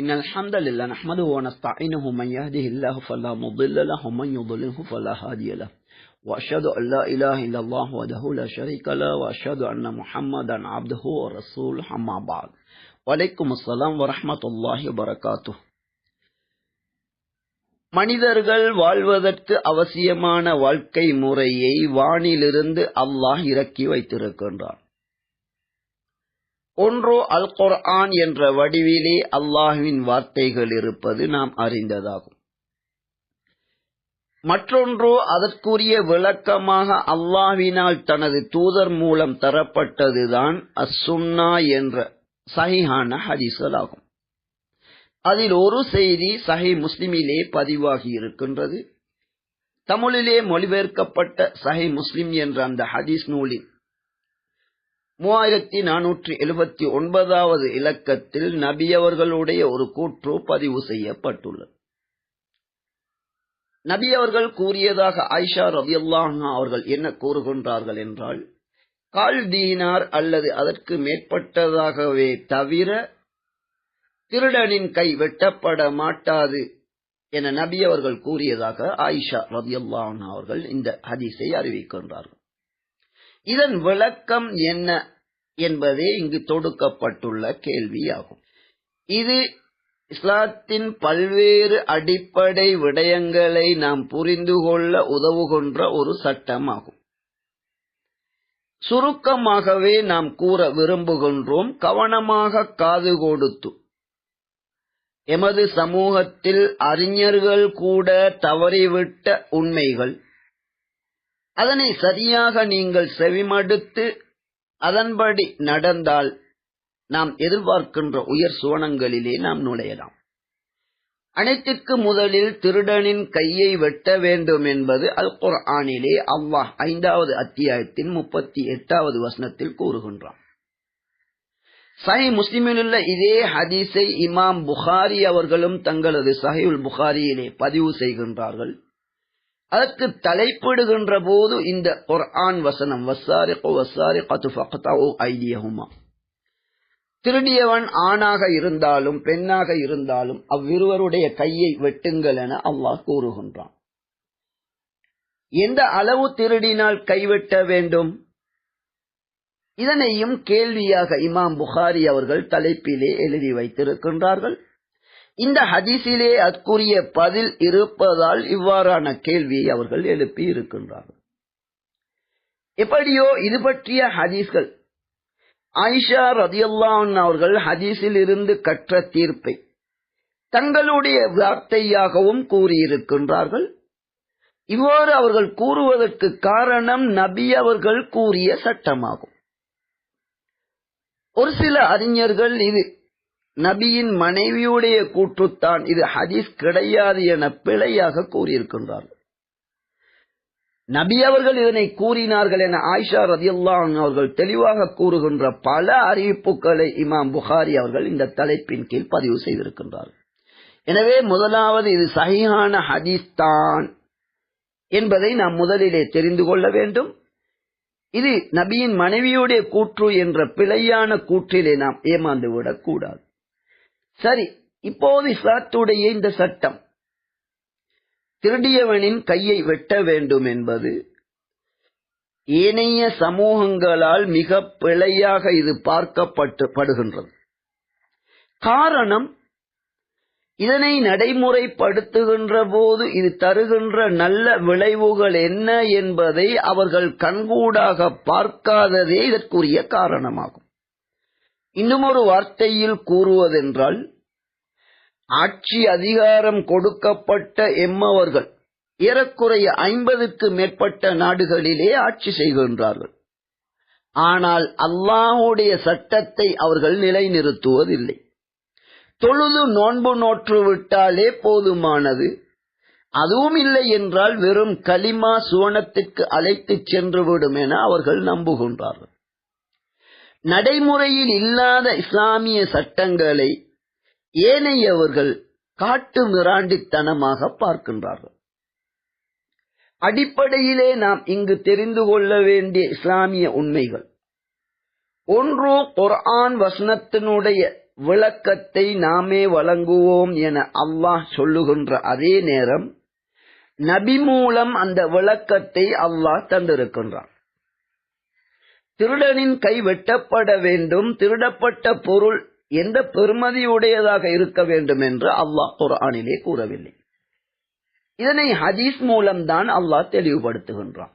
إن الحمد لله نحمده ونستعينه من يهده الله فلا مضل له ومن يضلله فلا هادي له. وأشهد أن لا إله إلا الله وحده لا شريك له وأشهد أن محمدا عبده ورسوله أما بعد. وعليكم السلام ورحمة الله وبركاته. மனிதர்கள் வாழ்வதற்கு அவசியமான வாழ்க்கை முறையை வானிலிருந்து அல்லாஹ் இறக்கி வைத்திருக்கின்றான். ஒன்றோ அல் குர்ஆன் என்ற வடிவிலே அல்லாஹுவின் வார்த்தைகள் இருப்பது நாம் அறிந்ததாகும். மற்றொன்றோ அதற்குரிய விளக்கமாக அல்லாஹ்வினால் தனது தூதர் மூலம் தரப்பட்டதுதான் அசுன்னா என்ற சஹிஹான ஹதீஸ்கள் ஆகும். அதில் ஒரு செய்தி சஹி முஸ்லிமிலே பதிவாகி இருக்கின்றது. தமிழிலே மொழிபெயர்க்கப்பட்ட சஹி முஸ்லிம் என்ற அந்த ஹதீஸ் நூலின் மூவாயிரத்தி நானூற்றி எழுபத்தி ஒன்பதாவது இலக்கத்தில் நபியவர்களுடைய ஒரு கூற்று பதிவு செய்யப்பட்டுள்ளது. நபி அவர்கள் கூறியதாக ஆயிஷா ரபியல்லாஹா அவர்கள் என்ன கூறுகின்றார்கள் என்றால் கால் தீனார் அல்லது அதற்கு மேற்பட்டதாகவே தவிர திருடனின் கை வெட்டப்பட மாட்டாது என நபி அவர்கள் கூறியதாக ஆயிஷா ரபியல்லாஹா அவர்கள் இந்த ஹதீஸை அறிவிக்கின்றார்கள். இதன் விளக்கம் என்ன என்பதே இங்கு தொடுக்கப்பட்டுள்ள கேள்வியாகும். இது இஸ்லாத்தின் பல்வேறு அடிப்படை விடயங்களை நாம் புரிந்து கொள்ள உதவுகின்ற ஒரு சட்டமாகும். சுருக்கமாகவே நாம் கூற விரும்புகின்றோம் கவனமாக காது கொடுத்து. எமது சமூகத்தில் அறிஞர்கள் கூட தவறிவிட்ட உண்மைகள். அதனை சரியாக நீங்கள் செவிமடுத்து அதன்படி நடந்தால் நாம் எதிர்பார்க்கின்ற உயர் சுவனங்களிலே நாம் நுழையலாம். அனைத்திற்கு முதலில் திருடனின் கையை வெட்ட வேண்டும் என்பது அல் குர்ஆனிலே அல்லாஹ் ஐந்தாவது அத்தியாயத்தின் முப்பத்தி எட்டாவது வசனத்தில் கூறுகின்றான். சஹி முஸ்லிமிலுள்ள இதே ஹதீஸை இமாம் புகாரி அவர்களும் தங்களது சஹியுல் புகாரியிலே பதிவு செய்கின்றார்கள். அதற்கு தலைப்பிடுகின்ற போது இந்த குர்ஆன் வசனம் வசாரிகோ வசாரி கத்து ஐதியகுமா திருடியவன் ஆணாக இருந்தாலும் பெண்ணாக இருந்தாலும் அவ்விருவருடைய கையை வெட்டுங்கள் என அல்லாஹ் கூறுகின்றான். எந்த அளவு திருடினால் கைவெட்ட வேண்டும்? இதனையும் கேள்வியாக இமாம் புகாரி அவர்கள் தலைப்பிலே எழுதி வைத்திருக்கின்றார்கள். இந்த ஹதீஸிலே அற்குரிய பதில் இருப்பதால் இவ்வாறான கேள்வியை அவர்கள் எழுப்பி இருக்கின்றார்கள். எப்படியோ இது பற்றிய ஹதீஸ்கள். ஆயிஷா ரதியுல்லான் அவர்கள் ஹதீஸில் இருந்து கற்ற தீர்ப்பை தங்களுடைய வார்த்தையாகவும் கூறியிருக்கின்றார்கள். இவ்வாறு அவர்கள் கூறுவதற்கு காரணம் நபி அவர்கள் கூறிய சட்டமாகும். ஒரு சில அறிஞர்கள் இது நபியின் மனைவியுடைய கூற்றுத்தான் இது ஹதீஸ் கிடையாது என பிழையாக கூறியிருக்கின்றார்கள் நபி அவர்கள் இதனை கூறினார்கள் என ஆயிஷா ரதியுல்லான் அவர்கள் தெளிவாக கூறுகின்ற பல அறிவிப்புகளை இமாம் புகாரி அவர்கள் இந்த தலைப்பின் கீழ் பதிவு செய்திருக்கின்றார்கள் எனவே முதலாவது இது சகியான ஹதீஸ் தான் என்பதை நாம் முதலிலே தெரிந்து கொள்ள வேண்டும். இது நபியின் மனைவியுடைய கூற்று என்ற பிழையான கூற்றிலே நாம் ஏமாந்து விடக்கூடாது சரி இப்போது இஸ்லாத்துடைய இந்த சட்டம். திருடியவனின் கையை வெட்ட வேண்டும் என்பது ஏனைய சமூகங்களால் மிக பிழையாக இது பார்க்கப்பட்டு படுகின்றது. காரணம் இதனை நடைமுறைப்படுத்துகின்ற போது இது தருகின்ற நல்ல விளைவுகள் என்ன என்பதை அவர்கள் கண்கூடாக பார்க்காததே இதற்குரிய காரணமாகும். இன்னும் ஒரு வார்த்தையில் கூறுவதென்றால் ஆட்சி அதிகாரம் கொடுக்கப்பட்ட எம்மவர்கள் ஏறக்குறைய ஐம்பதுக்கு மேற்பட்ட நாடுகளிலே ஆட்சி செய்கின்றார்கள். ஆனால் அல்லாஹுடைய சட்டத்தை அவர்கள் நிலைநிறுத்துவதில்லை. தொழுது நோன்பு நோற்று விட்டாலே போதுமானது. அதுவும் இல்லை என்றால் வெறும் களிமா சுவனத்திற்கு அழைத்துச் சென்று விடும் என அவர்கள் நம்புகின்றார்கள். நடைமுறையில் இல்லாத இஸ்லாமிய சட்டங்களை ஏனையவர்கள் காட்டு மிராண்டித்தனமாக பார்க்கின்றார்கள். அடிப்படையிலே நாம் இங்கு தெரிந்து கொள்ள வேண்டிய இஸ்லாமிய உண்மைகள். ஒன்று குர்ஆன் வசனத்தினுடைய விளக்கத்தை நாமே வழங்குவோம் என அல்லாஹ் சொல்லுகின்ற அதே நேரம் நபி மூலம் அந்த விளக்கத்தை அல்லாஹ் தந்திருக்கின்றான். திருடனின் கை வெட்டப்பட வேண்டும் திருடப்பட்ட பொருள் எந்த பெருமதியுடையதாக இருக்க வேண்டும் என்று அல்லாஹ் குரானிலே கூறவில்லை. இதனை ஹதீஸ் மூலம்தான் அல்லாஹ் தெளிவுபடுத்துகின்றான்.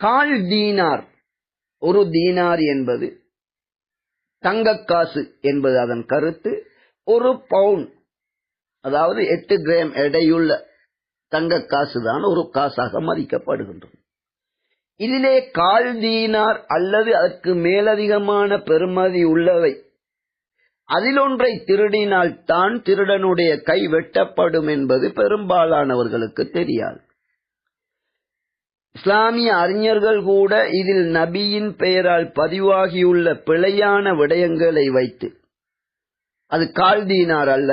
கால் தீனார் ஒரு தீனார் என்பது தங்கக்காசு என்பது அதன் கருத்து ஒரு பவுன் அதாவது எட்டு கிராம் எடையுள்ள தங்க காசு தான் ஒரு காசாக மதிக்கப்படுகின்றது. இதிலே கால் தீனார் அல்லது அதற்கு மேலதிகமான பெருமதி உள்ளவை. அதில் ஒன்றை திருடினால் தான் திருடனுடைய கை வெட்டப்படும் என்பது பெரும்பாலானவர்களுக்கு தெரியாது. இஸ்லாமிய அறிஞர்கள் கூட இதில் நபியின் பெயரால் பதிவாகியுள்ள பிழையான விடயங்களை வைத்து அது கால் தீனார் அல்ல.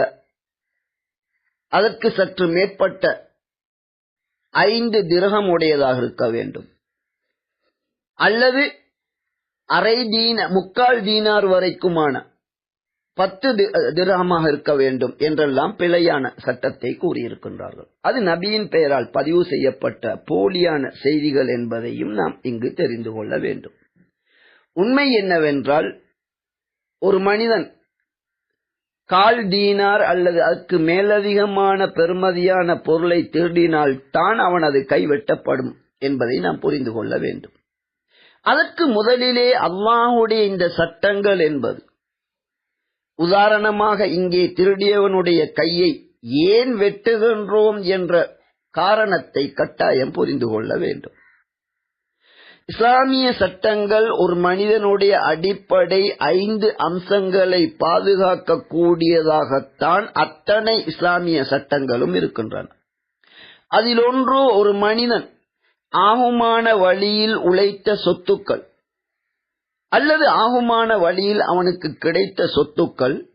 அதற்கு சற்று மேற்பட்ட ஐந்து திரகம் உடையதாக இருக்க வேண்டும். அல்லது அரை தீன முக்கால் தீனார் வரைக்குமான பத்து திரகமாக இருக்க வேண்டும் என்றெல்லாம் பிழையான சட்டத்தை கூறியிருக்கின்றார்கள். அது நபியின் பெயரால் பதிவு செய்யப்பட்ட போலியான செய்திகள் என்பதையும் நாம் இங்கு தெரிந்து கொள்ள வேண்டும். உண்மை என்னவென்றால் ஒரு மனிதன் கால் தீனார் அல்லது அதற்கு மேலதிகமான பெருமதியான பொருளை திருடினால் தான் அவனது கை வெட்டப்படும் என்பதை நாம் புரிந்து கொள்ள வேண்டும். அதற்கு முதலிலே அல்லாஹுடைய இந்த சட்டங்கள் என்பது. உதாரணமாக இங்கே திருடியவனுடைய கையை ஏன் வெட்டுகின்றோம் என்ற காரணத்தை கட்டாயம் புரிந்து கொள்ள வேண்டும். இஸ்லாமிய சட்டங்கள் ஒரு மனிதனுடைய அடிப்படை ஐந்து அம்சங்களை பாதுகாக்கக்கூடியதாகத்தான் அத்தனை இஸ்லாமிய சட்டங்களும் இருக்கின்றன. அதில் ஒன்று ஒரு மனிதன் ஆகுமான வழியில் உழைத்த சொத்துக்கள். அல்லது ஆகுமான வழியில் அவனுக்கு கிடைத்த சொத்துக்கள்.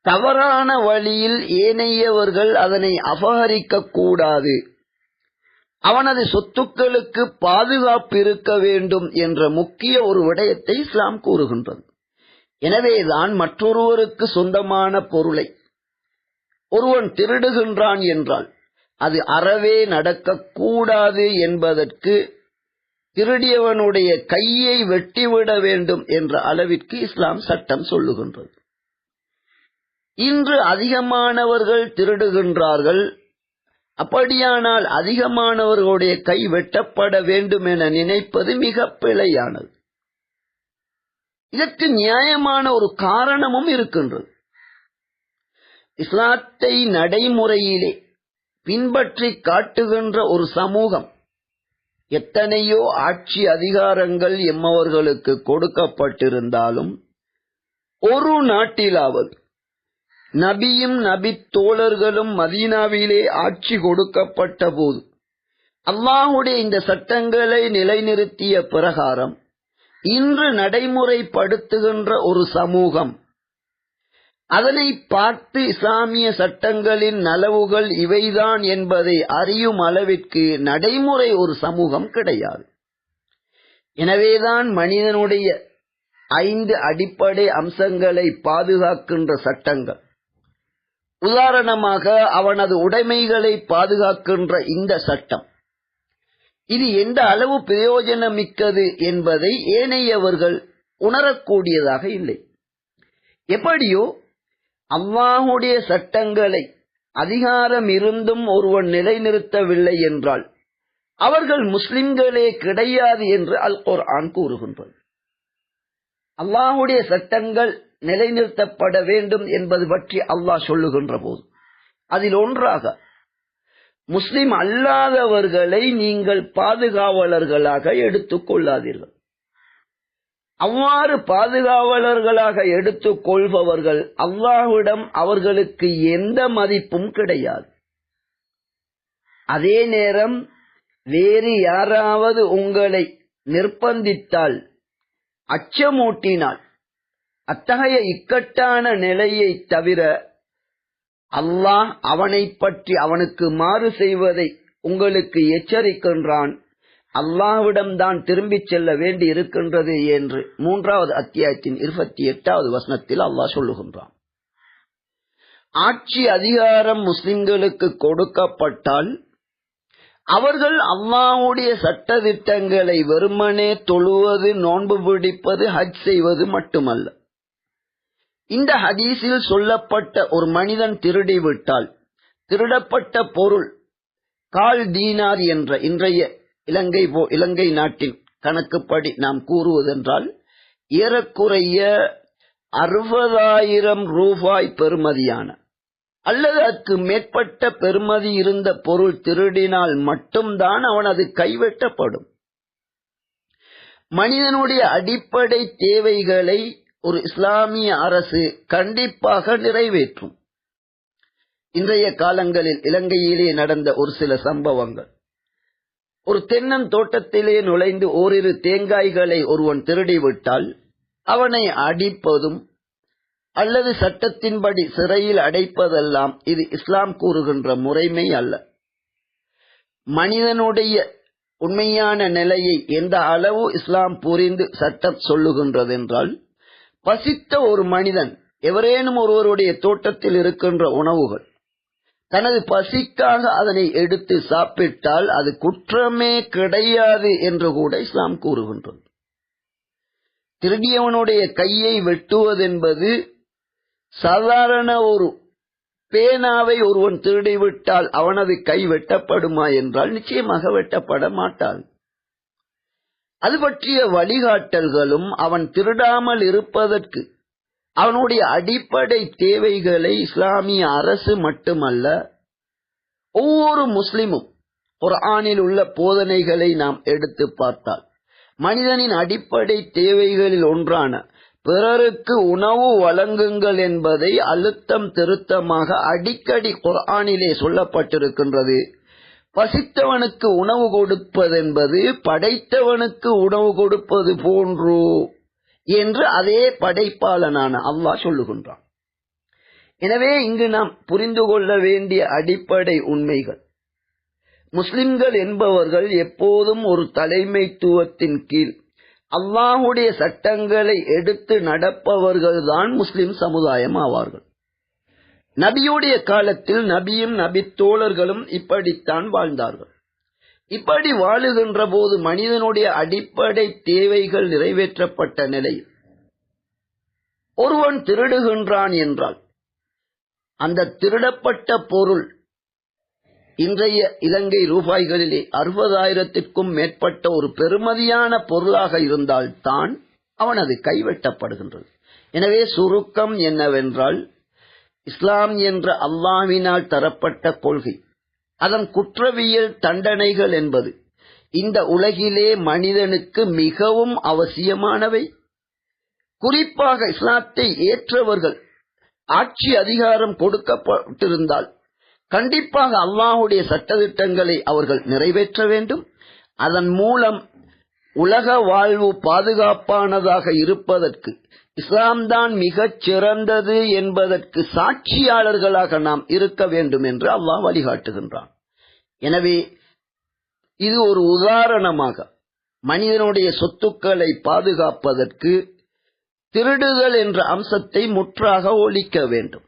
தவறான வழியில் ஏனையவர்கள் அதனை அபகரிக்க கூடாது. அவனது சொத்துக்களுக்கு பாதுகாப்பு இருக்க வேண்டும் என்ற முக்கிய ஒரு விடயத்தை இஸ்லாம் கூறுகின்றது. எனவேதான் மற்றொருவருக்கு சொந்தமான பொருளை. ஒருவன் திருடுகின்றான் என்றால் அது அறவே நடக்கக்கூடாது என்பதற்கு திருடியவனுடைய கையை வெட்டிவிட வேண்டும் என்ற அளவிற்கு இஸ்லாம் சட்டம் சொல்லுகின்றது. இன்று அதிகமானவர்கள் திருடுகின்றார்கள். அப்படியானால் அதிகமானவர்களுடைய கை வெட்டப்பட வேண்டும் என நினைப்பது மிக பிழையானது. இதற்கு நியாயமான ஒரு காரணமும் இருக்கின்றது. இஸ்லாத்தை நடைமுறையிலே பின்பற்றி காட்டுகின்ற ஒரு சமூகம். எத்தனையோ ஆட்சி அதிகாரங்கள் எம்மவர்களுக்கு கொடுக்கப்பட்டிருந்தாலும் ஒரு நாட்டிலாவது நபியும் நபி தோழர்களும் மதீனாவிலே ஆட்சி கொடுக்கப்பட்ட போது அல்லாஹுடைய இந்த சட்டங்களை நிலைநிறுத்திய பிரகாரம் இன்று நடைமுறைப்படுத்துகின்ற ஒரு சமூகம். அதனை பார்த்து இஸ்லாமிய சட்டங்களின் நலவுகள் இவைதான் என்பதை அறியும் அளவிற்கு நடைமுறை ஒரு சமூகம் கிடையாது. எனவேதான் மனிதனுடைய ஐந்து அடிப்படை அம்சங்களை பாதுகாக்கின்ற சட்டங்கள். உதாரணமாக அவனது உடைமைகளை பாதுகாக்கின்ற இந்த சட்டம். இது எந்த அளவு பிரயோஜனமிக்கது என்பதை ஏனையவர்கள் உணரக்கூடியதாக இல்லை. எப்படியோ அவ்வாஹுடைய சட்டங்களை அதிகாரம் இருந்தும் ஒருவன் நிலைநிறுத்தவில்லை என்றால் அவர்கள் முஸ்லிம்களே கிடையாது என்று அல் குர்ஆன் கூறுகின்றது. அல்லாஹுடைய சட்டங்கள் நிலைநிறுத்தப்பட வேண்டும் என்பது பற்றி அல்லாஹ் சொல்லுகின்ற போது அதில் ஒன்றாக முஸ்லிம் அல்லாதவர்களை நீங்கள் பாதுகாவலர்களாக எடுத்துக் கொள்ளாதீர்கள். அவ்வாறு பாதுகாவலர்களாக எடுத்துக் கொள்பவர்கள் அல்லாஹ்விடம் அவர்களுக்கு எந்த மதிப்பும் கிடையாது. அதே நேரம் வேறு யாராவது உங்களை நிர்பந்தித்தால் அச்சமூட்டினால் அத்தகைய இக்கட்டான நிலையை தவிர அல்லாஹ் அவனை பற்றி அவனுக்கு மாறு செய்வதை உங்களுக்கு எச்சரிக்கின்றான். அல்லாஹ்விடம்தான் திரும்பிச் செல்ல வேண்டி இருக்கின்றது என்று மூன்றாவது அத்தியாயத்தின் இருபத்தி எட்டாவது வசனத்தில் அல்லாஹ் சொல்லுகின்றான். ஆட்சி அதிகாரம் முஸ்லிம்களுக்கு கொடுக்கப்பட்டால் அவர்கள் அல்லாவுடைய சட்ட திட்டங்களை வெறுமனே தொழுவது நோன்பு பிடிப்பது ஹஜ் செய்வது மட்டுமல்ல. இந்த ஹதீஸில் சொல்லப்பட்ட ஒரு மனிதன் திருடிவிட்டால் திருடப்பட்ட பொருள் கால் தீனார் என்ற இன்றைய இலங்கை போ- இலங்கை நாட்டின் கணக்குப்படி நாம் கூறுவதென்றால் ஏறக்குறைய அறுபதாயிரம் ரூபாய் பெறுமதியான அல்லது அதற்கு மேற்பட்ட பெறுமதி இருந்த பொருள் திருடினால் மட்டும்தான் அவன் அது கைவெட்டப்படும். மனிதனுடைய அடிப்படை தேவைகளை ஒரு இஸ்லாமிய அரசு கண்டிப்பாக நிறைவேற்றும். இன்றைய காலங்களில் இலங்கையிலே நடந்த ஒரு சில சம்பவங்கள். ஒரு தென்னன் தோட்டத்திலே நுழைந்து ஓரிரு தேங்காய்களை ஒருவன் திருடிவிட்டால் அவனை அடிப்பதும் அல்லது சட்டத்தின்படி சிறையில் அடைப்பதெல்லாம் இது இஸ்லாம் கூறுகின்ற முறைமை அல்ல. மனிதனுடைய உண்மையான நிலையை எந்த அளவு இஸ்லாம் புரிந்து சட்டம் சொல்லுகின்றது என்றால் பசித்த ஒரு மனிதன் எவரேனும் ஒருவருடைய தோட்டத்தில் இருக்கின்ற உணவுகள் தனது பசிக்காக அதனை எடுத்து சாப்பிட்டால் அது குற்றமே கிடையாது என்று கூட இஸ்லாம் கூறுகின்றது. திருடியவனுடைய கையை வெட்டுவதென்பது சாதாரண ஒரு பேனாவை ஒருவன் திருடிவிட்டால் அவனது கை வெட்டப்படுமா என்றால் நிச்சயமாக வெட்டப்பட மாட்டான். அது பற்றிய வழிகாட்டல்களும் அவன் திருடாமல் இருப்பதற்கு அவனுடைய அடிப்படை தேவைகளை இஸ்லாமிய அரசு மட்டுமல்ல ஒவ்வொரு முஸ்லிமும் குரானில் உள்ள போதனைகளை நாம் எடுத்து பார்த்தால் மனிதனின் அடிப்படை தேவைகளில் ஒன்றான பிறருக்கு உணவு வழங்குங்கள் என்பதை அழுத்தம் திருத்தமாக அடிக்கடி குர்ஆனிலே சொல்லப்பட்டிருக்கின்றது. பசித்தவனுக்கு உணவு கொடுப்பதென்பது படைத்தவனுக்கு உணவு கொடுப்பது போன்று என்று அதே படைப்பாளனான அல்லாஹ் சொல்லுகின்றான். எனவே இங்கு நாம் புரிந்து கொள்ள வேண்டிய அடிப்படை உண்மைகள். முஸ்லிம்கள் என்பவர்கள் எப்போதும் ஒரு தலைமைத்துவத்தின் கீழ் அல்லாஹுடைய சட்டங்களை எடுத்து நடப்பவர்கள்தான் முஸ்லிம் சமுதாயம் ஆவார்கள். நபியுடைய காலத்தில் நபியும் நபி தோழர்களும் இப்படித்தான் வாழ்ந்தார்கள். இப்படி வாழுகின்ற போது மனிதனுடைய அடிப்படை தேவைகள் நிறைவேற்றப்பட்ட நிலையில் ஒருவன் திருடுகின்றான் என்றால் அந்த திருடப்பட்ட பொருள் இன்றைய இலங்கை ரூபாய்களிலே அறுபதாயிரத்திற்கும் மேற்பட்ட ஒரு பெருமதியான பொருளாக இருந்தால் தான் அவன் அது கைவெட்டப்படுகின்றது. எனவே சுருக்கம் என்னவென்றால் இஸ்லாம் என்ற அல்லாவினால் தரப்பட்ட கொள்கை அதன் குற்றவியல் தண்டனைகள் என்பது இந்த உலகிலே மனிதனுக்கு மிகவும் அவசியமானவை. குறிப்பாக இஸ்லாத்தை ஏற்றவர்கள் ஆட்சி அதிகாரம் கொடுக்கப்பட்டிருந்தால் கண்டிப்பாக அல்லாஹுடைய சட்டத்திட்டங்களை அவர்கள் நிறைவேற்ற வேண்டும். அதன் மூலம் உலக வாழ்வு பாதுகாப்பானதாக இருப்பதற்கு இஸ்லாம் தான் மிகச் சிறந்தது என்பதற்கு சாட்சியாளர்களாக நாம் இருக்க வேண்டும் என்று அல்லாஹ் வழிகாட்டுகின்றான். எனவே இது ஒரு உதாரணமாக மனிதனுடைய சொத்துக்களை பாதுகாப்பதற்கு திருடுதல் என்ற அம்சத்தை முற்றாக ஒழிக்க வேண்டும்.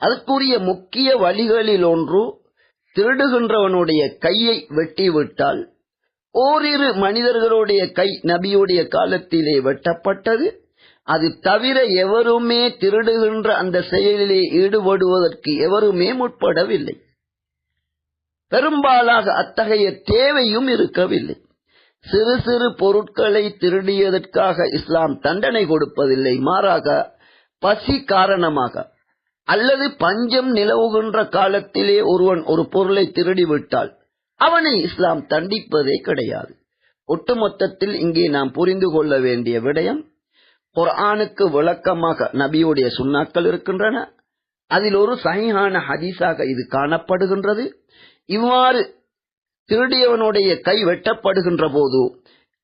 அதற்குரிய முக்கிய வழிகளில் ஒன்று திருடுகின்றவனுடைய கையை வெட்டிவிட்டால் ஓரிரு மனிதர்களுடைய கை நபியுடைய காலத்திலே வெட்டப்பட்டது அது தவிர எவருமே திருடுகின்ற அந்த செயலிலே ஈடுபடுவதற்கு எவருமே முற்படவில்லை. பெரும்பாலாக அத்தகைய தேவையும் இருக்கவில்லை. சிறு சிறு பொருட்களை திருடியதற்காக இஸ்லாம் தண்டனை கொடுப்பதில்லை. மாறாக பசி காரணமாக அல்லது பஞ்சம் நிலவுகின்ற காலத்திலே ஒருவன் ஒரு பொருளை திருடிவிட்டால் அவனை இஸ்லாம் தண்டிப்பதே கிடையாது. ஒட்டுமொத்தத்தில் இங்கே நாம் புரிந்து கொள்ள வேண்டிய விடயம் குரானுக்கு விளக்கமாக நபியுடைய சுண்ணாக்கள் இருக்கின்றன. அதில் ஒரு சகிஹான ஹதீஸாக இது காணப்படுகின்றது. இவ்வாறு திருடியவனுடைய கை வெட்டப்படுகின்ற போது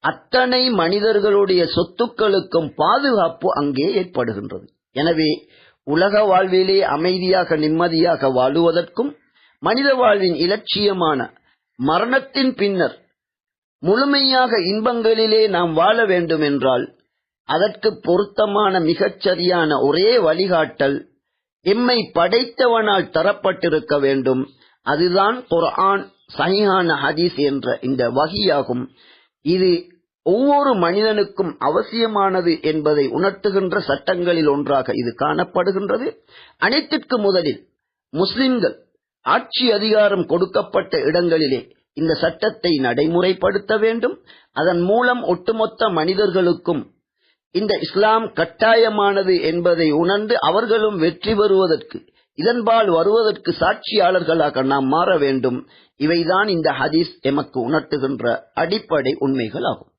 அத்தனை மனிதர்களுடைய சொத்துக்களுக்கும் பாதுகாப்பு அங்கே ஏற்படுகின்றது. எனவே உலக வாழ்விலே அமைதியாக நிம்மதியாக வாழுவதற்கும் மனித வாழ்வின் இலட்சியமான மரணத்தின் பின்னர் முழுமையாக இன்பங்களிலே நாம் வாழ வேண்டும் என்றால் அதற்கு பொருத்தமான மிகச்சரியான ஒரே வழிகாட்டல் எம்மை படைத்தவனால் தரப்பட்டிருக்க வேண்டும். அதுதான் குர்ஆன் சஹிஹான ஹதீஸ் என்ற இந்த வகியாகும். இது ஒவ்வொரு மனிதனுக்கும் அவசியமானது என்பதை உணர்த்துகின்ற சட்டங்களில் ஒன்றாக இது காணப்படுகின்றது. அனைத்திற்கு முதலில் முஸ்லிம்கள் ஆட்சி அதிகாரம் கொடுக்கப்பட்ட இடங்களிலே இந்த சட்டத்தை நடைமுறைப்படுத்த வேண்டும். அதன் மூலம் ஒட்டுமொத்த மனிதர்களுக்கும் இந்த இஸ்லாம் கட்டாயமானது என்பதை உணர்ந்து அவர்களும் வெற்றி பெறுவதற்கு இதன்பால் வருவதற்கு சாட்சியாளர்களாக நாம் மாற வேண்டும். இவைதான் இந்த ஹதீஸ் எமக்கு உணர்த்துகின்ற அடிப்படை உண்மைகள் ஆகும்